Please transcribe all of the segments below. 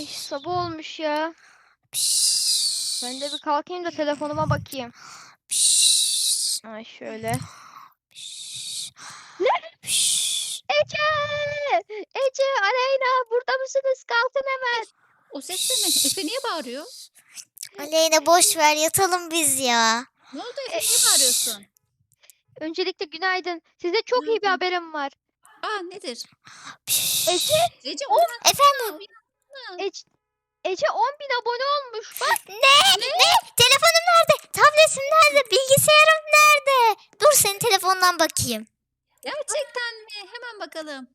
Ay sabah olmuş ya. Piş, Ben de bir kalkayım da telefonuma bakayım. piş, Ay şöyle. Ne? Ece! Ece, Aleyna burada mısınız? Kalkın hemen. O ses de ne? Efe niye bağırıyor? Aleyna boş ver yatalım biz ya. Ne oldu Efe niye bağırıyorsun? Öncelikle günaydın. Size çok iyi bir haberim var. Aa nedir? Ece, Ece uyan. Efendim Ece, Ece 10 bin abone olmuş. Bak ne? Ne? Telefonum nerede? Tabletim nerede? Bilgisayarım nerede? Dur senin telefondan bakayım. Gerçekten mi? Hemen bakalım.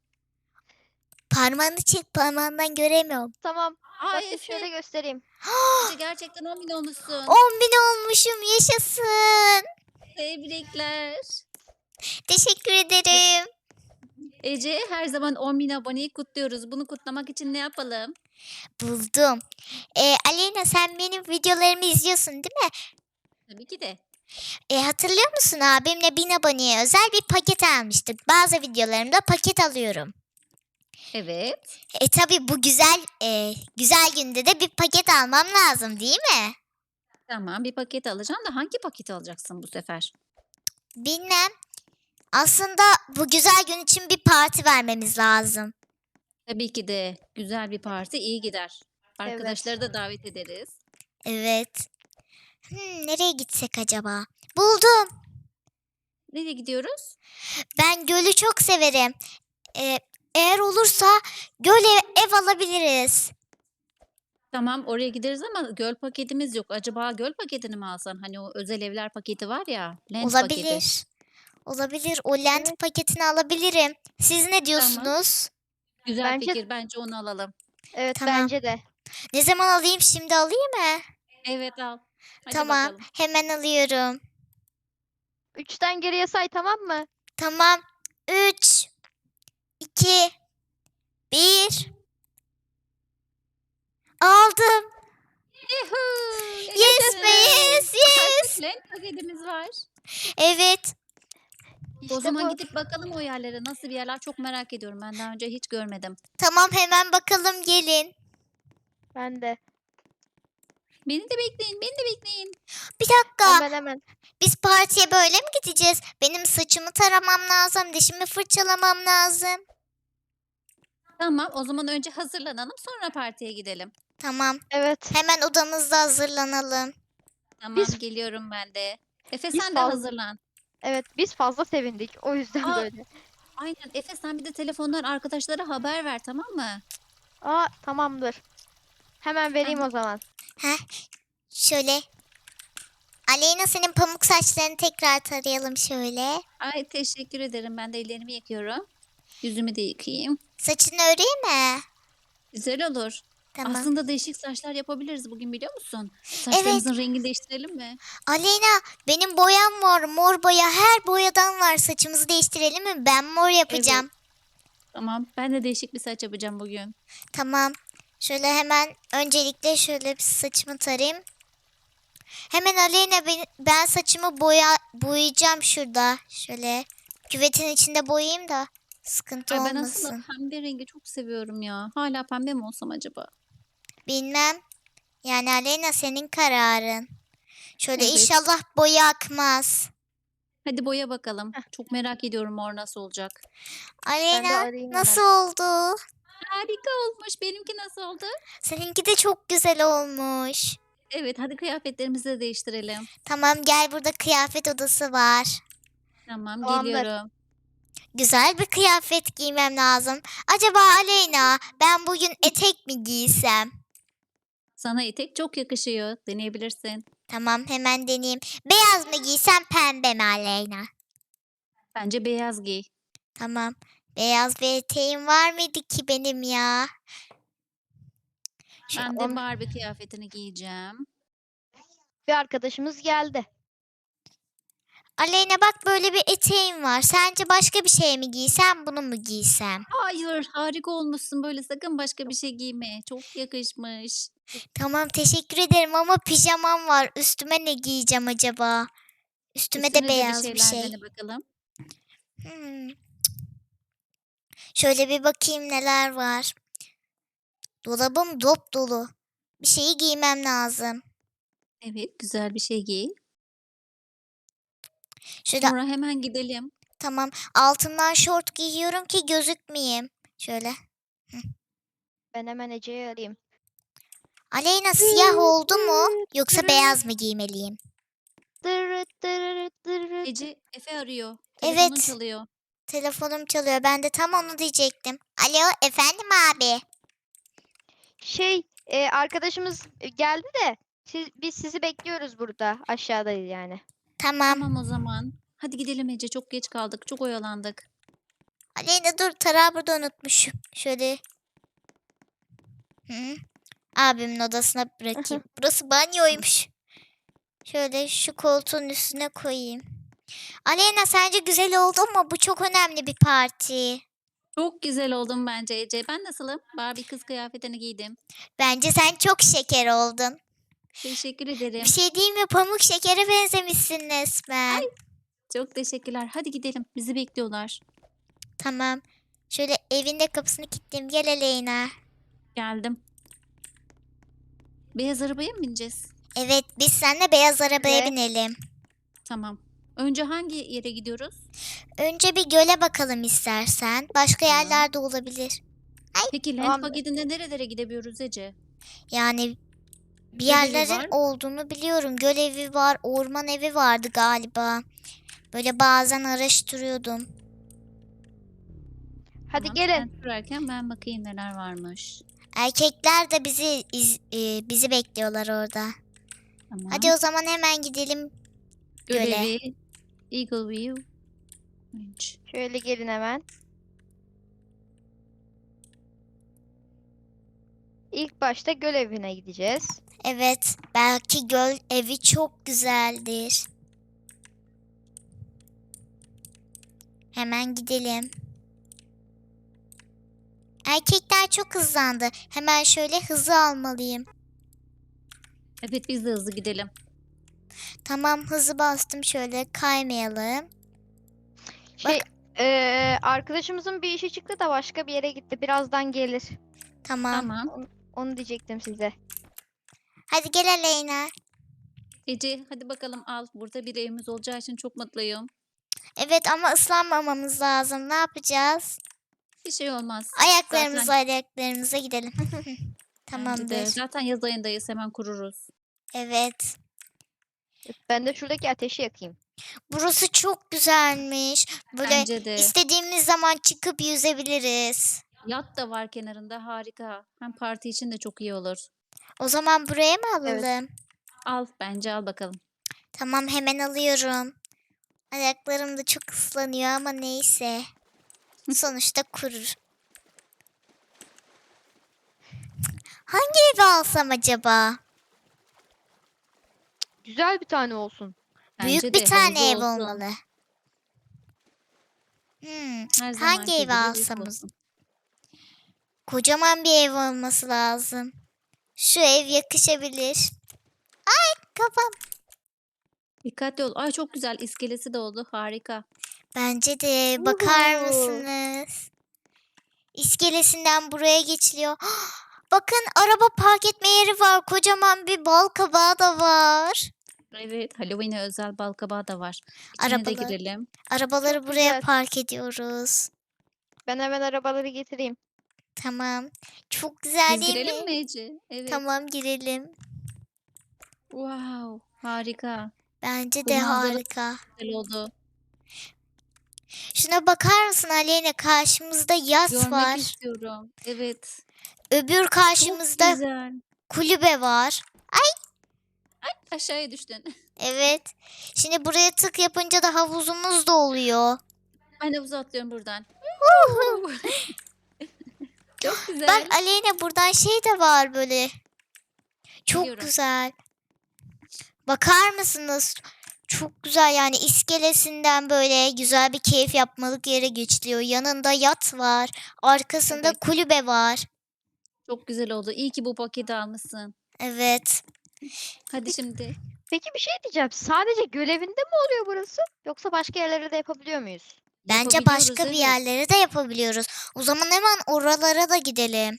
Parmağını çek parmağından göremiyorum. tamam. Efe. şöyle göstereyim. Ece gerçekten 10 bin olmuşsun. 10 bin olmuşum yaşasın. Tebrikler. Teşekkür ederim. Ece her zaman 10 bin aboneyi kutluyoruz. Bunu kutlamak için ne yapalım? Buldum. Ee, Aleyna sen benim videolarımı izliyorsun değil mi? Tabii ki de. E, hatırlıyor musun abimle bin aboneye özel bir paket almıştık. Bazı videolarımda paket alıyorum. Evet. E tabi bu güzel e, güzel günde de bir paket almam lazım değil mi? Tamam bir paket alacağım da hangi paketi alacaksın bu sefer? Bilmem. Aslında bu güzel gün için bir parti vermemiz lazım. Tabii ki de güzel bir parti iyi gider. Arkadaşları da davet ederiz. Evet. Hmm, nereye gitsek acaba? Buldum. Nereye gidiyoruz? Ben gölü çok severim. E, eğer olursa göle ev alabiliriz. Tamam oraya gideriz ama göl paketimiz yok. Acaba göl paketini mi alsan? Hani o özel evler paketi var ya. Lent paketi. Olabilir. Olabilir. O lent Evet. paketini alabilirim. Siz ne diyorsunuz? Güzel Bence- fikir. Bence onu alalım. Evet Tamam. bence de. Ne zaman alayım? Şimdi alayım mı? Evet al. Hadi tamam. bakalım. Hemen alıyorum. Üçten geriye say tamam mı? Tamam. 3 2 1 Aldım. Yuhuu, Yes be yes yes. Paketimiz var. Evet. İşte o zaman bu. gidip bakalım o yerlere. Nasıl bir yerler çok merak ediyorum. Ben daha önce hiç görmedim. Tamam hemen bakalım gelin. Ben de. Beni de bekleyin. Beni de bekleyin. Bir dakika. Hemen hemen. Biz partiye böyle mi gideceğiz? Benim saçımı taramam lazım. Dişimi fırçalamam lazım. Tamam o zaman önce hazırlanalım sonra partiye gidelim. Tamam. Evet. Hemen odamızda hazırlanalım. Tamam Biz- geliyorum ben de. Efe Biz sen de fazla- hazırlan. Evet biz fazla sevindik. O yüzden Aa. böyle. Aynen Efe sen bir de telefondan arkadaşlara haber ver tamam mı? Aa tamamdır. Hemen vereyim o zaman. Heh. Şöyle. Aleyna senin pamuk saçlarını tekrar tarayalım şöyle. Ay teşekkür ederim. Ben de ellerimi yıkıyorum. Yüzümü de yıkayayım. Saçını öreyim mi? Güzel olur. Tamam. Aslında değişik saçlar yapabiliriz bugün biliyor musun? Saçlarımızın rengini değiştirelim mi? Aleyna benim boyam var. Mor boya. Her boyadan var. Saçımızı değiştirelim mi? Ben mor yapacağım. Tamam. Ben de değişik bir saç yapacağım bugün. Tamam. Şöyle hemen öncelikle şöyle bir saçımı tarayayım. Hemen Aleyna ben, ben saçımı boya boyayacağım şurada. Şöyle küvetin içinde boyayayım da sıkıntı Ay ben aslında olmasın. pembe rengi çok seviyorum ya. Hala pembe mi olsam acaba? Bilmem. Yani Aleyna senin kararın. Şöyle Evet. inşallah boya akmaz. Hadi boya bakalım. Çok merak ediyorum mor nasıl olacak. Aleyna arayayım hemen. nasıl oldu? Harika olmuş. Benimki nasıl oldu? Seninki de çok güzel olmuş. Evet hadi kıyafetlerimizi de değiştirelim. Tamam gel burada kıyafet odası var. Tamam Tamamdır. geliyorum. Güzel bir kıyafet giymem lazım. Acaba Aleyna ben bugün etek mi giysem? Sana etek çok yakışıyor. Deneyebilirsin. Tamam hemen deneyeyim. Beyaz mı giysem pembe mi Aleyna? Bence beyaz giy. Tamam. Beyaz bir eteğim var mıydı ki benim ya? Şu Ben de on- Barbie kıyafetini giyeceğim. Bir arkadaşımız geldi. Aleyna bak böyle bir eteğim var. Sence başka bir şey mi giysem bunu mu giysem? Hayır harika olmuşsun böyle sakın başka bir şey giyme. Çok yakışmış. Tamam teşekkür ederim ama pijamam var. Üstüme ne giyeceğim acaba? Üstüme de Üstüne beyaz bir şeyler şey. dene bakalım. Hmm. Şöyle bir bakayım neler var. Dolabım dop dolu. Bir şeyi giymem lazım. Evet güzel bir şey giy. Şöyle Sonra hemen gidelim. tamam altından şort giyiyorum ki gözükmeyeyim. Şöyle. Ben hemen Ece'yi arayayım. Aleyna siyah oldu mu? Yoksa beyaz mı giymeliyim? Ece Efe arıyor. Evet. Telefonun çalıyor. Telefonum çalıyor. Ben de tam onu diyecektim. Alo efendim abi. Şey e, arkadaşımız geldi de siz, biz sizi bekliyoruz burada. Aşağıdayız yani. Tamam. Tamam o zaman. Hadi gidelim Ece. Çok geç kaldık. Çok oyalandık. Aleyna dur tarağı burada unutmuşum. Şöyle. Hı. Abimin odasına bırakayım. Burası banyoymuş. Şöyle şu koltuğun üstüne koyayım. Aleyna sence güzel oldu mu? Bu çok önemli bir parti. Çok güzel oldun bence Ece. Ben nasılım? Barbie kız kıyafetini giydim. Bence sen çok şeker oldun. Teşekkür ederim. Bir şey diyeyim mi? Pamuk şekere benzemişsin resmen. Çok teşekkürler. Hadi gidelim. Bizi bekliyorlar. Tamam. Şöyle evinde kapısını kilitleyeyim. Gel Aleyna. Geldim. Beyaz arabaya mı bineceğiz? Evet biz seninle beyaz arabaya Evet. binelim. Tamam. Önce hangi yere gidiyoruz? Önce bir göle bakalım istersen. Başka Tamam. yerlerde olabilir. Peki Land Tamam. paketinde nerelere gidebiliyoruz Ece? Yani bir Göl evi yerlerin var. olduğunu biliyorum. Göl evi var, orman evi vardı galiba. Böyle bazen araştırıyordum. Hadi Tamam, gelin. Sen sürerken ben bakayım neler varmış. Erkekler de bizi iz- e, bizi bekliyorlar orada. Tamam. Hadi o zaman hemen gidelim. göle. Gölevi. Eagle View. Şöyle gelin hemen. İlk başta göl evine gideceğiz. Evet, belki göl evi çok güzeldir. Hemen gidelim. Erkekler çok hızlandı. Hemen şöyle hızı almalıyım. Evet biz de hızlı gidelim. Tamam hızı bastım şöyle kaymayalım. Şey eee, arkadaşımızın bir işi çıktı da başka bir yere gitti. Birazdan gelir. Tamam. Tamam. Onu diyecektim size. Hadi gel Aleyna. Ece hadi bakalım al. Burada bir evimiz olacağı için çok mutluyum. Evet ama ıslanmamamız lazım. Ne yapacağız? Bir şey olmaz. Ayaklarımıza Zaten- ayaklarımıza gidelim. Tamamdır. Zaten yaz ayındayız hemen kururuz. Evet. Ben de şuradaki ateşi yakayım. Burası çok güzelmiş. Böyle Bence de. istediğimiz zaman çıkıp yüzebiliriz. Yat da var kenarında harika. Hem parti için de çok iyi olur. O zaman buraya mı alalım? Evet. Al bence al bakalım. Tamam hemen alıyorum. Ayaklarım da çok ıslanıyor ama neyse. Sonuçta kurur. Hangi evi alsam acaba? Güzel bir tane olsun. Büyük Bence bir de tane havuzu ev olsun. olmalı. Hmm, Her hangi evi gibi büyük alsam? o olsun. Kocaman bir ev olması lazım. Şu ev yakışabilir. Ay kafam. Dikkatli ol. Ay çok güzel iskelesi de oldu. Harika. Bence de bakar Uhu. mısınız? İskelesinden buraya geçiliyor. Bakın araba park etme yeri var. Kocaman bir bal kabağı da var. Evet Halloween'e özel balkabağı da var. İçine de Arabalar. girelim. Arabaları buraya güzel. park ediyoruz. Ben hemen arabaları getireyim. Tamam. Çok güzel Biz değil girelim mi? mi Ece? Evet. Tamam girelim. Wow. Harika. Bence de harika. Güzel oldu. Şuna bakar mısın Aleyna? Karşımızda yas Görmek var. istiyorum. Evet. Öbür Çok karşımızda güzel. kulübe var. Aşağıya düştün. Evet. Şimdi buraya tık yapınca da havuzumuz da oluyor. Ben havuza atlıyorum buradan. Çok güzel. Bak Aleyna buradan şey de var böyle. Çok Biliyorum. güzel. Bakar mısınız? Çok güzel yani iskelesinden böyle güzel bir keyif yapmalık yere geçiliyor. Yanında yat var. Arkasında Evet. kulübe var. Çok güzel oldu. İyi ki bu paketi almışsın. Evet. Hadi şimdi. Peki bir şey diyeceğim. Sadece göl evinde mi oluyor burası? Yoksa başka yerlere de yapabiliyor muyuz? Bence Yapabiliyoruz, başka bir evet. yerlere de yapabiliyoruz. O zaman hemen oralara da gidelim.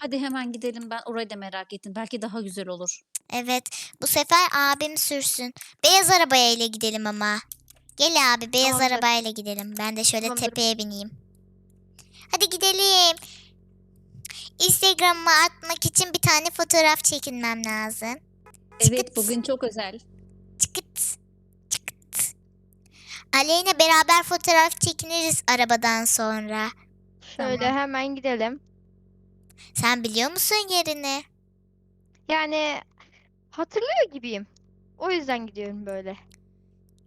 Hadi hemen gidelim. Ben orayı da merak ettim. Belki daha güzel olur. Evet. Bu sefer abim sürsün. Beyaz arabaya ile gidelim ama. Gel abi beyaz Tamamdır. arabayla gidelim. Ben de şöyle Tamamdır. tepeye bineyim. Hadi gidelim. Instagram'a atmak için bir tane fotoğraf çekinmem lazım. Evet Çıkıt. bugün çok özel. Çıkıt. Çıkıt. Aleyna beraber fotoğraf çekiniriz arabadan sonra. Şöyle Tamam. hemen gidelim. Sen biliyor musun yerini? Yani hatırlıyor gibiyim. O yüzden gidiyorum böyle.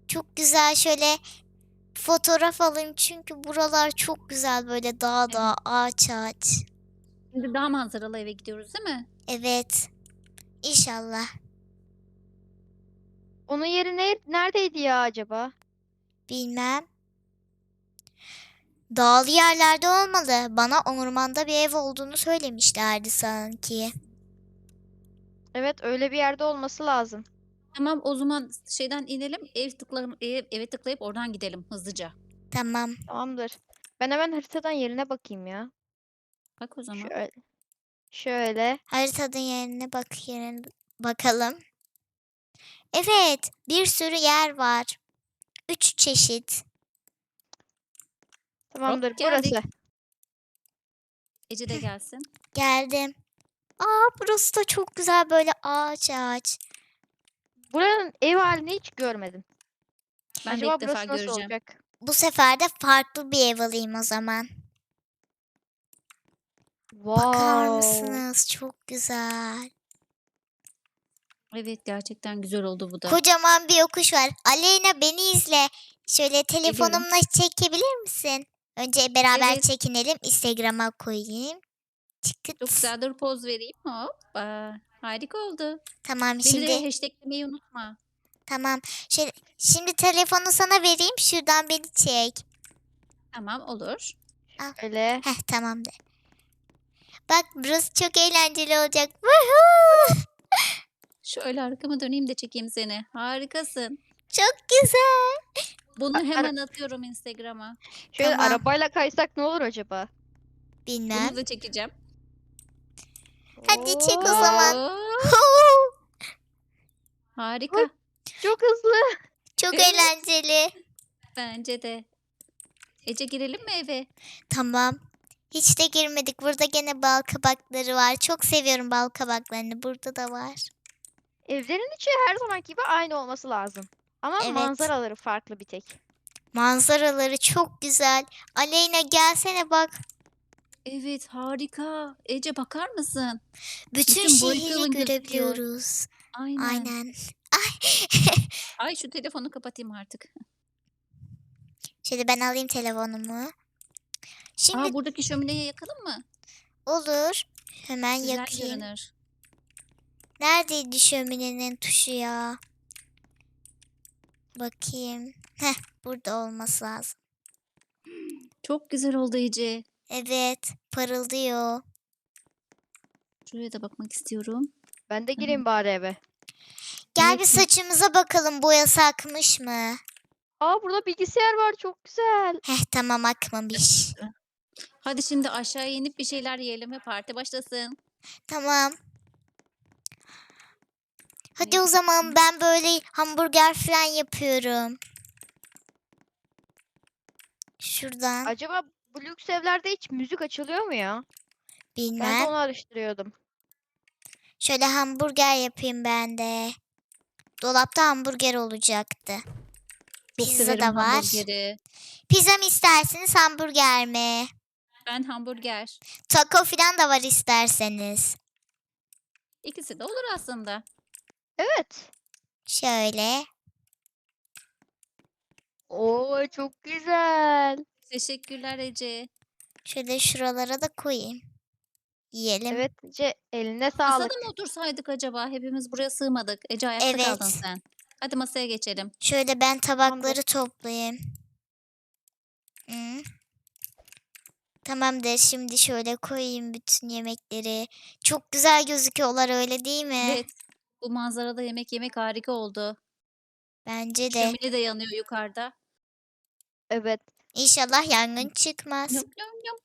Çok güzel şöyle fotoğraf alayım çünkü buralar çok güzel böyle dağ dağ ağaç ağaç. Şimdi daha manzaralı eve gidiyoruz değil mi? Evet. İnşallah. Onun yeri ne, neredeydi ya acaba? Bilmem. Dağlı yerlerde olmalı. Bana ormanda bir ev olduğunu söylemişlerdi sanki. Evet öyle bir yerde olması lazım. Tamam o zaman şeyden inelim. Ev tıklayıp, ev, eve tıklayıp oradan gidelim hızlıca. Tamam. Tamamdır. Ben hemen haritadan yerine bakayım ya. Bak o zaman. Şöyle. Şöyle. Haritanın yerine bak yerine bakalım. Evet, bir sürü yer var. Üç çeşit. Tamamdır. geldik. Burası. Ece de gelsin. Geldim. Aa, burası da çok güzel böyle ağaç ağaç. Buranın ev halini hiç görmedim. Ben de Acaba ilk defa burası nasıl göreceğim. olacak? Bu sefer de farklı bir ev alayım o zaman. Bakar Wow. mısınız? Çok güzel. Evet gerçekten güzel oldu bu da. Kocaman bir yokuş var. Aleyna beni izle. Şöyle telefonumla çekebilir misin? Önce beraber Evet. çekinelim. Instagram'a koyayım. Çıkıt. Çok güzel dur poz vereyim. Hoppa. Harika oldu. Tamam Beni şimdi de hashtaglemeyi unutma. tamam. Şey, şimdi telefonu sana vereyim. Şuradan beni çek. Tamam olur. Öyle. Heh tamam de. Bak burası çok eğlenceli olacak. Woohoo! Şöyle arkama döneyim de çekeyim seni. Harikasın. Çok güzel. Bunu A- ara- hemen atıyorum Instagram'a. Şöyle Tamam. arabayla kaysak ne olur acaba? Bilmem. Bunu da çekeceğim. Hadi çek o zaman. Oo, harika. Çok hızlı. çok Evet. eğlenceli. Bence de. Ece girelim mi eve? Tamam. Hiç de girmedik. Burada gene bal kabakları var. Çok seviyorum bal kabaklarını. Burada da var. Evlerin içi her zamanki gibi aynı olması lazım. Ama Evet. manzaraları farklı bir tek. Manzaraları çok güzel. Aleyna gelsene bak. Evet harika. Ece bakar mısın? Bütün, Bütün şehri gözüküyor. görebiliyoruz. Aynen. Aynen. Ay şu telefonu kapatayım artık. Şöyle ben alayım telefonumu. Şimdi Aa buradaki şömineye yakalım mı? olur. Hemen Güzel yakayım. görünür. Neredeydi şöminenin tuşu ya? Bakayım. Heh, burada olması lazım. Çok güzel oldu Ece. Evet, parıldıyor. Şuraya da bakmak istiyorum. Ben de gireyim bari eve. Gel bir saçımıza bakalım boyası akmış mı? Aa burada bilgisayar var çok güzel. Heh tamam akmamış. Hadi şimdi aşağıya inip bir şeyler yiyelim ve parti başlasın. Tamam. Hadi o zaman ben böyle hamburger falan yapıyorum. Şuradan Acaba bu lüks evlerde hiç müzik açılıyor mu ya? Ben de bilmem. onu araştırıyordum. Şöyle hamburger yapayım ben de. Dolapta hamburger olacaktı. Çok Pizza da var. hamburgeri. Pizza mı istersiniz hamburger mi? Ben hamburger. Taco falan da var isterseniz. İkisi de olur aslında. Evet. Şöyle. Oo çok güzel. Teşekkürler Ece. Şöyle şuralara da koyayım. Yiyelim. Evet Ece eline Masada sağlık. mı otursaydık acaba? Hepimiz buraya sığmadık. Ece ayakta kaldın Evet. sen. Hadi masaya geçelim. Şöyle ben tabakları toplayayım. Hı. Tamamdır. Şimdi şöyle koyayım bütün yemekleri. Çok güzel gözüküyorlar öyle değil mi? Evet. Bu manzarada yemek yemek harika oldu. Bence de. Şömine de yanıyor yukarıda. Evet. İnşallah yangın çıkmaz. Yum, yum, yum.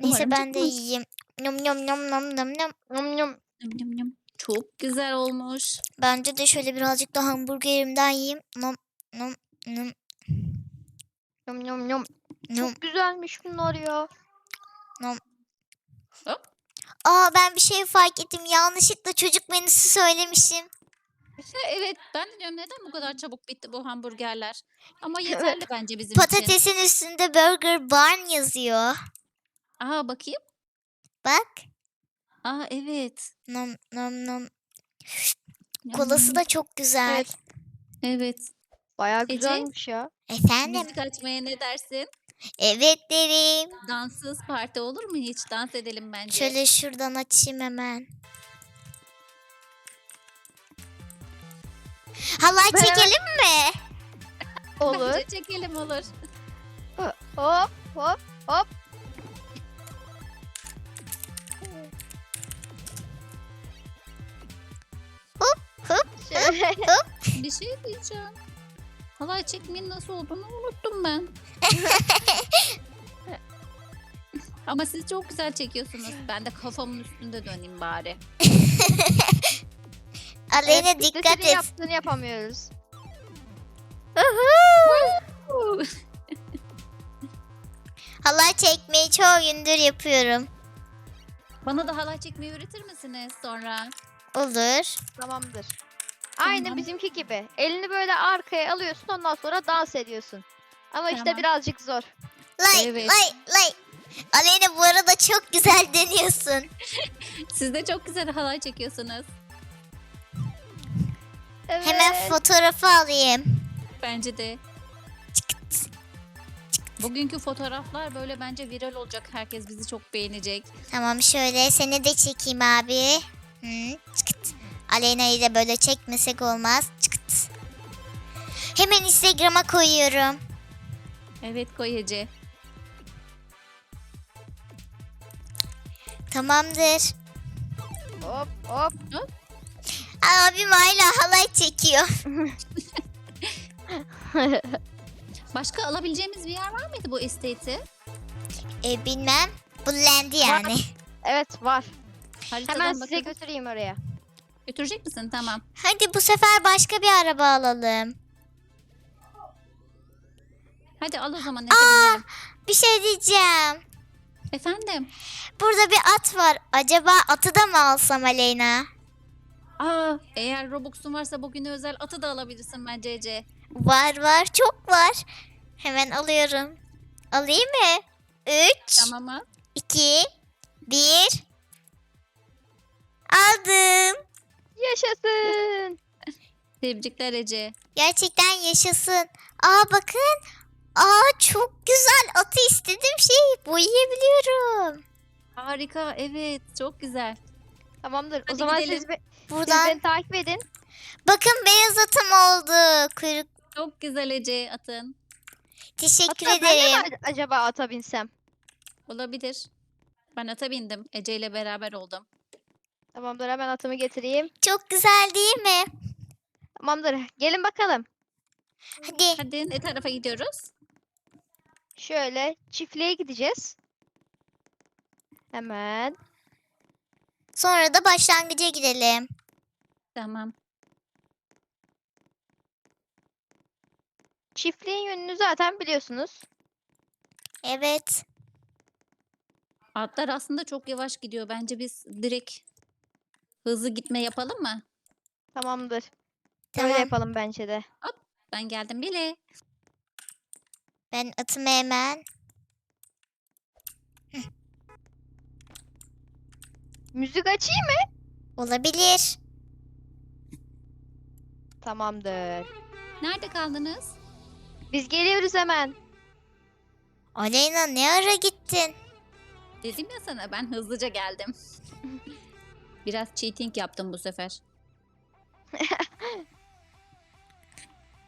Neyse Umarım ben de çıkmaz. yiyeyim. Nom nom nom nom nom nom. Yum yum. Yum yum yum. Çok güzel olmuş. Bence de şöyle birazcık daha hamburgerimden yiyeyim. Nom nom nom Yum yum yum. nom. Çok güzelmiş bunlar ya. Hop. Aa ben bir şey fark ettim. Yanlışlıkla çocuk menüsü söylemişim. İşte evet ben de diyorum neden bu kadar çabuk bitti bu hamburgerler. Ama yeterli bence bizim için. Patatesin üstünde Burger Barn yazıyor. Aa bakayım. Bak. Aa evet. Nom nom nom. Kolası da çok güzel. Evet. Evet. Bayağı Ece? güzelmiş ya. Efendim? Müzik açmaya ne dersin? Evet derim. Danssız parti olur mu hiç? Dans edelim bence. Şöyle şuradan açayım hemen. Halay Ben çekelim mi? Olur. Bence çekelim olur. hop hop hop. Hop, hop, Şöyle. Bir şey diyeceğim. Halay çekmenin nasıl olduğunu unuttum ben. Ama siz çok güzel çekiyorsunuz. Ben de kafamın üstünde döneyim bari. Aleyna Evet, biz de dikkat senin et. yaptığını yapamıyoruz. Halay çekmeyi çoğu gündür yapıyorum. Bana da halay çekmeyi öğretir misiniz sonra? Olur. Tamamdır. Aynı bizimki gibi. Elini böyle arkaya alıyorsun ondan sonra dans ediyorsun. Ama işte Tamam. birazcık zor. Lay Evet. lay lay. Aleyna bu arada çok güzel deniyorsun. Siz de çok güzel halay çekiyorsunuz. Evet. Hemen fotoğrafı alayım. Bence de. Bugünkü fotoğraflar böyle bence viral olacak. Herkes bizi çok beğenecek. Tamam şöyle seni de çekeyim abi. Hı, çıkıt. Aleyna'yı da böyle çekmesek olmaz. Çıkıt. Hemen Instagram'a koyuyorum. Evet Koyece. Tamamdır. Hop hop. Abim hala halay çekiyor. Başka alabileceğimiz bir yer var mıydı bu estate'i? E, bilmem. Bullendi yani. evet var. Haritadan Hemen size bakalım. götüreyim oraya. Götürecek misin? Tamam. Hadi bu sefer başka bir araba alalım. Hadi al o zaman Efe Aa, binelim. bir şey diyeceğim. Efendim? Burada bir at var. Acaba atı da mı alsam Aleyna? Aa, eğer Robux'un varsa bugüne özel atı da alabilirsin bence Ece. Var var çok var. Hemen alıyorum. Alayım mı? 3, Tamam mı? 2, 1. Aldım. Yaşasın. Tebrikler Ece. Gerçekten yaşasın. Aa bakın. Aa çok güzel. Atı istediğim şeyi boyayabiliyorum. Harika, evet. Çok güzel. Tamamdır. o Hadi zaman gidelim. siz, be- siz Buradan beni takip edin. bakın beyaz atım oldu. Kuyruk. Çok güzel Ece atın. Teşekkür Hatta ben de ederim. mi acaba ata binsem? Olabilir. Ben ata bindim. Ece ile beraber oldum. Tamamdır hemen atımı getireyim. Çok güzel değil mi? Tamamdır. Gelin bakalım. Hadi. Hadi ne tarafa gidiyoruz? Şöyle çiftliğe gideceğiz. Hemen. Sonra da başlangıca gidelim. Tamam. Çiftliğin yönünü zaten biliyorsunuz. Evet. Atlar aslında çok yavaş gidiyor. Bence biz direkt hızlı gitme yapalım mı? Tamamdır. Tamam. Öyle yapalım bence de. Ben geldim bile. Ben atımı hemen. Müzik açayım mı? Olabilir. Tamamdır. Nerede kaldınız? Biz geliyoruz hemen. Aleyna ne ara gittin? Dedim ya sana ben hızlıca geldim. Biraz cheating yaptım bu sefer.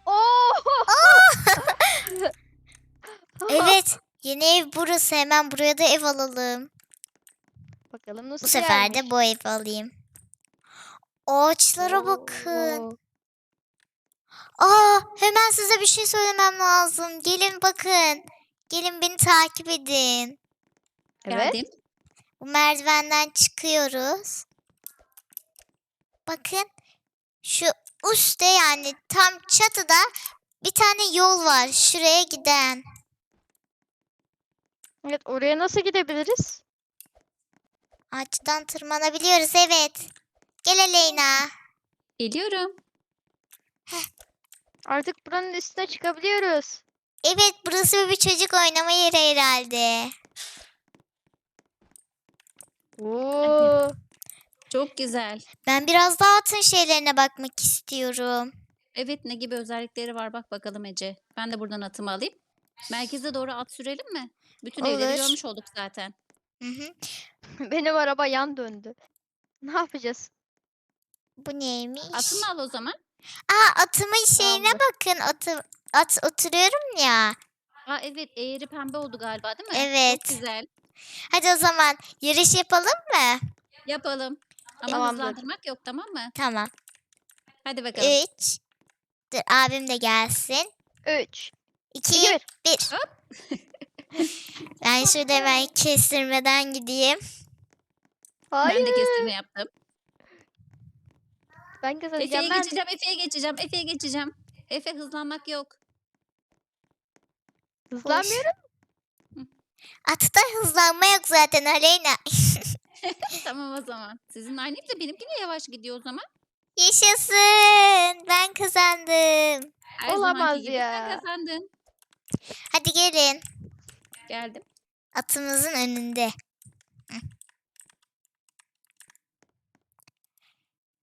Oo! Evet. Yeni ev burası. Hemen buraya da ev alalım. Bakalım nasıl Bu sefer gelmiş. de bu evi alayım. Ağaçlara bakın. Oo. Aa, hemen size bir şey söylemem lazım. Gelin bakın. Gelin beni takip edin. Evet. Geldim. Bu merdivenden çıkıyoruz. Bakın şu üstte yani tam çatıda bir tane yol var şuraya giden. Evet oraya nasıl gidebiliriz? Ağaçtan tırmanabiliyoruz evet. Gel Aleyna. Geliyorum. Artık buranın üstüne çıkabiliyoruz. Evet burası bir çocuk oynama yeri herhalde. Oo. Çok güzel. Ben biraz daha altın şeylerine bakmak istiyorum. Evet ne gibi özellikleri var bak bakalım Ece. Ben de buradan atımı alayım. Merkeze doğru at sürelim mi? Bütün evleri Olur. görmüş olduk zaten. Hı hı. Benim araba yan döndü. Ne yapacağız? Bu neymiş? Atımı al o zaman. Aa atımın şeyine Aldım. bakın. Atı, at oturuyorum ya. Aa evet eğri pembe oldu galiba değil mi? Evet. Çok güzel. Hadi o zaman yarış yapalım mı? Yapalım. Ama Tamamdır. hızlandırmak yok tamam mı? Tamam. Hadi bakalım. Üç. Dur abim de gelsin. 3. İki, 2 1. bir. ben şurada hemen kestirmeden gideyim. Hayır. Ben de kestirme yaptım. Ben Efe'ye kazanacağım. Ben geçeceğim, Efe'ye geçeceğim, Efe'ye geçeceğim. Efe hızlanmak yok. hızlanmıyorum. Atıda hızlanma yok zaten Aleyna. tamam o zaman. Sizin aynıyım da benimki de yavaş gidiyor o zaman. Yaşasın. Ben kazandım. Her Olamaz zamanki gibi sen ya. kazandın. Hadi gelin. Geldim. Atımızın önünde. Hı.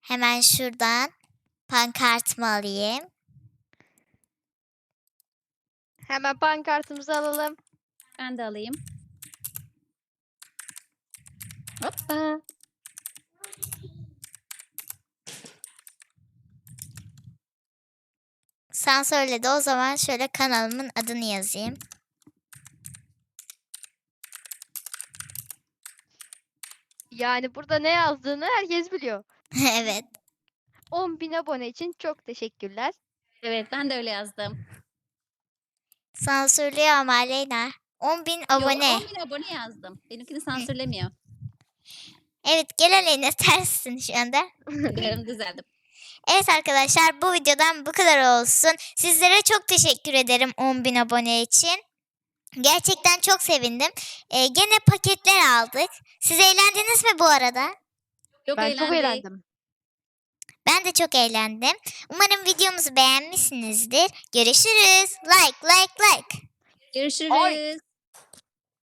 Hemen şuradan pankartımı alayım. Hemen pankartımızı alalım. Ben de alayım. Hoppa. Sen söyle de o zaman şöyle kanalımın adını yazayım. Yani burada ne yazdığını herkes biliyor. evet. 10.000 abone için çok teşekkürler. Evet ben de öyle yazdım. Sana söylüyor ama Aleyna. 10.000 Yo, abone. 10 bin abone yazdım. Benimkini sansürlemiyor. Evet gel Aleyna tersin şu anda. Düzeldim. Evet arkadaşlar bu videodan bu kadar olsun. Sizlere çok teşekkür ederim 10.000 abone için. Gerçekten çok sevindim. Ee, gene paketler aldık. Siz eğlendiniz mi bu arada? Çok ben eğlendik. çok eğlendim. Ben de çok eğlendim. Umarım videomuzu beğenmişsinizdir. Görüşürüz. Like like like. Görüşürüz.